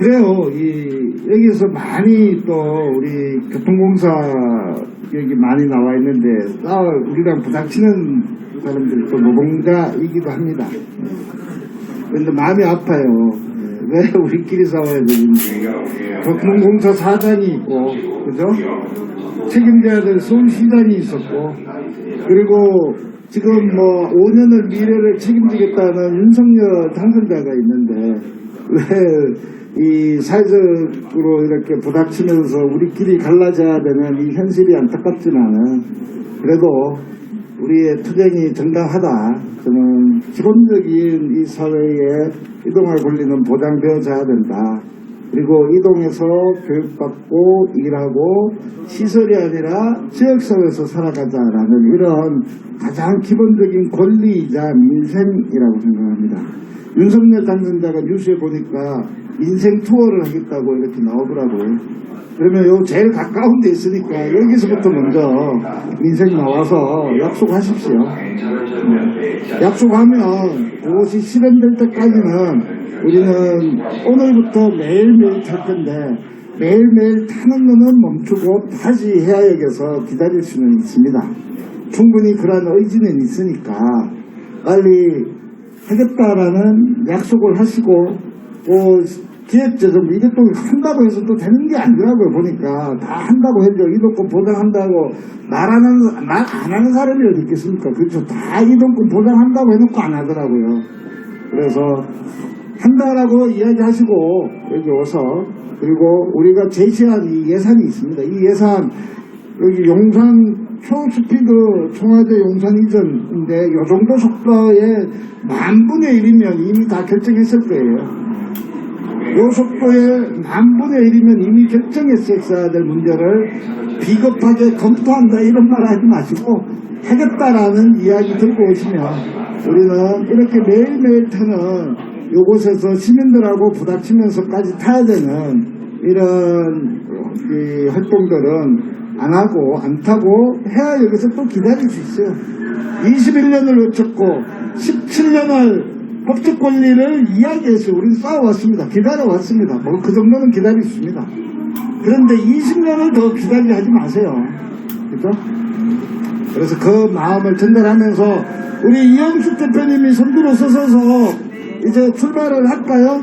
여기서 많이 또 우리 교통공사 여기 많이 나와 있는데 싸워 우리랑 부닥치는 사람들이 또 노동자이기도 합니다. 그런데 마음이 아파요. 왜 우리끼리 싸워야 되는지. 교통공사 사장이 있고, 그죠? 책임져야 될 서울시장이 있었고, 그리고 지금 뭐 5년을 미래를 책임지겠다는 윤석열 당선자가 있는데, 왜 이 사회적으로 이렇게 부닥치면서 우리끼리 갈라져야 되는 이 현실이 안타깝지만은, 그래도 우리의 투쟁이 정당하다. 저는 기본적인 이 사회에 이동할 권리는 보장되어져야 된다. 그리고 이동해서 교육받고 일하고 시설이 아니라 지역사회에서 살아가자라는 이런 가장 기본적인 권리이자 민생이라고 생각합니다. 윤석열 당선자가 뉴스에 보니까 인생 투어를 하겠다고 이렇게 나오더라고요. 그러면 요 제일 가까운 데 있으니까 여기서부터 먼저 민생 나와서 약속하십시오. 약속하면 그것이 실현될 때까지는 우리는 오늘부터 매일매일 탈 건데 매일매일 타는 거는 멈추고 다시 해야역에서 기다릴 수는 있습니다. 충분히 그러한 의지는 있으니까 빨리 하겠다라는 약속을 하시고 또 기획재정부 이게 또 한다고 해서 또 되는 게 아니더라고요 보니까. 다 한다고 해도 이동권 보장한다고 말하는 말 안 하는 사람이 어디 있겠습니까? 그렇죠. 다 이동권 보장한다고 해놓고 안 하더라고요. 그래서 한다라고 이야기하시고 여기 오서 그리고 우리가 제시한 이 예산이 있습니다. 이 예산 여기 용산 초스피드 청와대 용산 이전인데 이 정도 속도에 만분의 일이면 이미 다 결정했을 거예요. 요 속도에 만분의 일이면 이미 결정했었어야 될 문제를. 비겁하게 검토한다 이런 말 하지 마시고 하겠다라는 이야기 들고 오시면 우리는 이렇게 매일매일 타는 요곳에서 시민들하고 부닥치면서까지 타야 되는 이런 이 활동들은 안 하고 안 타고 해야 여기서 또 기다릴 수 있어요. 21년을 놓쳤고 17년을 법적 권리를 이야기해서 우리는 싸워왔습니다. 기다려왔습니다. 뭐 그 정도는 기다릴 수 있습니다. 그런데 20년을 더 기다리려 하지 마세요. 그죠? 그래서 그 마음을 전달하면서 우리 이영숙 대표님이 선두로 서서 이제 출발을 할까요?